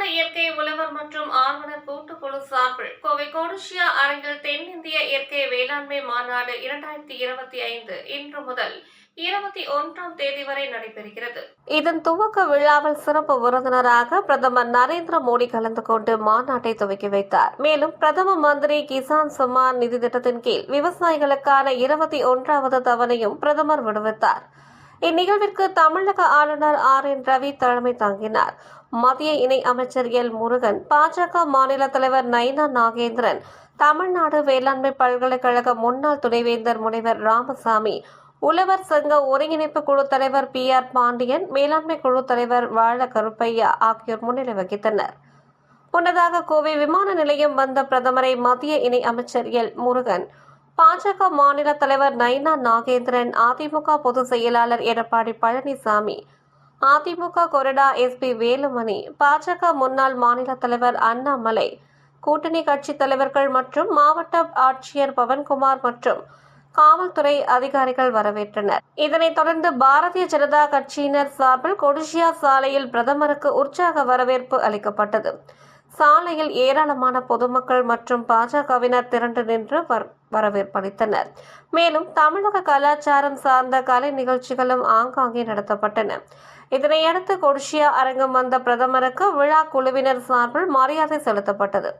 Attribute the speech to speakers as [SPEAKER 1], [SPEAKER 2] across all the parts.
[SPEAKER 1] தமிழ்நாடு இயற்கை உழவர் மற்றும் ஆர்வலர் கூட்டுக்குழு சார்பில் கோவை கோடிஷியா அரங்கில் தென்னிந்திய இயற்கை வேளாண்மை மாநாடு இரண்டாயிரத்தி இருபத்தி ஐந்து இன்று முதல் இருபத்தி ஒன்றாம் தேதி வரை நடைபெறுகிறது. இதன் துவக்க விழாவில் சிறப்பு விருந்தினராக பிரதமர் நரேந்திர மோடி கலந்து கொண்டு மாநாட்டை துவக்கி வைத்தார். மேலும் பிரதம மந்திரி கிசான் சம்மான் நிதி திட்டத்தின் கீழ் விவசாயிகளுக்கான இருபத்தி ஒன்றாவது தவணையும் பிரதமர் விடுவித்தார். இந்நிகழ்விற்கு தமிழக ஆளுநர் ஆர் என் ரவி தலைமை தாங்கினார். மத்திய இணை அமைச்சர் எல் முருகன் பாஜக மாநில தலைவர் நயனா நாகேந்திரன் தமிழ்நாடு வேளாண்மை பல்கலைக்கழக முன்னாள் துணைவேந்தர் முனைவர் ராமசாமி உழவர் சங்க ஒருங்கிணைப்பு குழு தலைவர் பி ஆர் பாண்டியன் மேலாண்மை குழு தலைவர் வாழ கருப்பையா ஆகியோர் முன்னிலை வகித்தனர். முன்னதாக கோவை விமான நிலையம் வந்த பிரதமரை மத்திய இணை அமைச்சர் எல் முருகன் பாஜக மாநில தலைவர் நைனா நாகேந்திரன் அதிமுக பொதுச் செயலாளர் எடப்பாடி பழனிசாமி அதிமுக கொறடா எஸ்பி வேலுமணி பாஜக முன்னாள் மாநில தலைவர் அண்ணாமலை கூட்டணி கட்சி தலைவர்கள் மற்றும் மாவட்ட ஆட்சியர் பவன்குமார் மற்றும் காவல்துறை அதிகாரிகள் வரவேற்றனர். இதனைத் தொடர்ந்து பாரதிய ஜனதா கட்சியினர் சார்பில் கொடிஷியா சாலையில் பிரதமருக்கு உற்சாக வரவேற்பு அளிக்கப்பட்டது. சாலையில் ஏராளமான பொதுமக்கள் மற்றும் பாஜகவினர் திரண்டு நின்று வரவேற்பளித்தனர். மேலும் தமிழக கலாச்சாரம் சார்ந்த கலை நிகழ்ச்சிகளும் ஆங்காங்கே நடத்தப்பட்டன. இதனையடுத்து கொடிஷியா அரங்கம் வந்த பிரதமருக்கு விழா குழுவினர் சார்பில் மரியாதை செலுத்தப்பட்டது.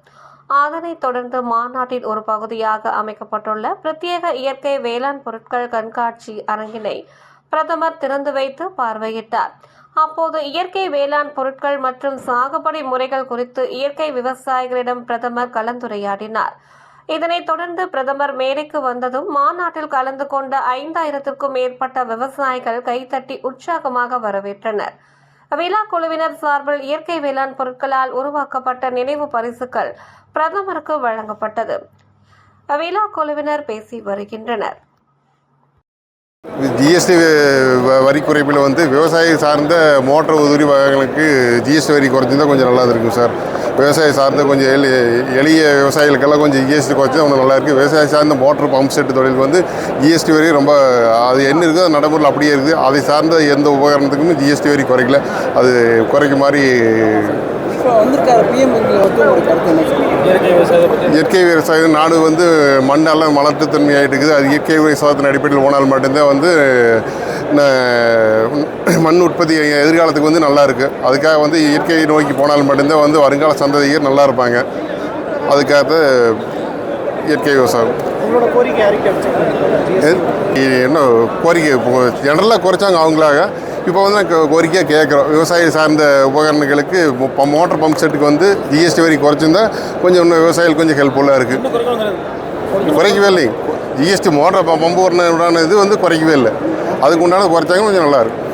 [SPEAKER 1] அதனைத் தொடர்ந்து மாநாட்டின் ஒரு பகுதியாக அமைக்கப்பட்டுள்ள பிரத்யேக இயற்கை வேளாண் பொருட்கள் கண்காட்சி அரங்கினை பிரதமர் திறந்து வைத்து பார்வையிட்டார். அப்போது இயற்கை வேளாண் பொருட்கள் மற்றும் சாகுபடி முறைகள் குறித்து இயற்கை விவசாயிகளிடம் பிரதமர் கலந்துரையாடினார். இதனைத் தொடர்ந்து பிரதமர் மேடைக்கு வந்ததும் மாநாட்டில் கலந்து கொண்ட ஐந்தாயிரத்திற்கும் மேற்பட்ட விவசாயிகள் கைத்தட்டி உற்சாகமாக வரவேற்றனர். விழா குழுவினர் சார்பில் இயற்கை வேளாண் பொருட்களால் உருவாக்கப்பட்ட நினைவு பரிசுகள் பிரதமருக்கு வழங்கப்பட்டது. விழா குழுவினர் பேசி வருகின்றனர்.
[SPEAKER 2] ஜிஎஸ்டி வரி குறைப்பில் வந்து விவசாயி சார்ந்த மோட்டார் உதிரி வகைகளுக்கு ஜிஎஸ்டி வரி குறைச்சிருந்தா கொஞ்சம் நல்லா இருக்கும் சார். விவசாயி சார்ந்த கொஞ்சம் எளி எளிய விவசாயிகளுக்கெல்லாம் கொஞ்சம் ஜிஎஸ்டி குறைச்சா கொஞ்சம் நல்லாயிருக்கு இருக்குது விவசாயி சார்ந்த மோட்டர் பம்ப் செட் தொழிலுக்கு வந்து ஜிஎஸ்டி வரி ரொம்ப அது என்ன இருக்கோ அது நடைமுறையில் அப்படியே இருக்குது. அதை சார்ந்த எந்த உபகரணத்துக்குமே ஜிஎஸ்டி வரி குறைக்கல. அது குறைக்க மாதிரி
[SPEAKER 3] வந்திருக்காரு பிஎம் வந்து ஒரு கருத்து என்ன சொல்லுங்க
[SPEAKER 4] இயற்கை
[SPEAKER 2] விவசாயம் நாடு வந்து மண்ணெல்லாம் மலட்டுத்தன்மை ஆகிட்டு இருக்குது அது இயற்கை விவசாயத்தின் அடிப்படையில் போனால் மட்டும்தான் வந்து மண் உற்பத்தி எதிர்காலத்துக்கு வந்து நல்லா இருக்குது அதுக்காக வந்து இயற்கையை நோக்கி போனால் மட்டும்தான் வந்து வருங்கால சந்ததியர் நல்லா இருப்பாங்க. அதுக்காக இயற்கை விவசாயம். என்ன கோரிக்கை ஜெனரலாக குறைச்சாங்க அவங்களாக. இப்போ வந்து நாங்கள் கோரிக்கையாக கேட்குறோம் விவசாயி சார்ந்த உபகரணங்களுக்கு இப்போ மோட்டர் பம்ப் செட்டுக்கு வந்து ஜிஎஸ்டி வரி குறைச்சிருந்தா கொஞ்சம் இன்னும் விவசாயிகளுக்கு கொஞ்சம் ஹெல்ப்ஃபுல்லாக இருக்குது குறைக்கவே இல்லை ஜிஎஸ்டி மோட்டர் பம்பு உண்டான இது வந்து குறைக்கவே இல்லை. அதுக்கு உண்டான குறைச்சாங்க கொஞ்சம் நல்லா இருக்கும்.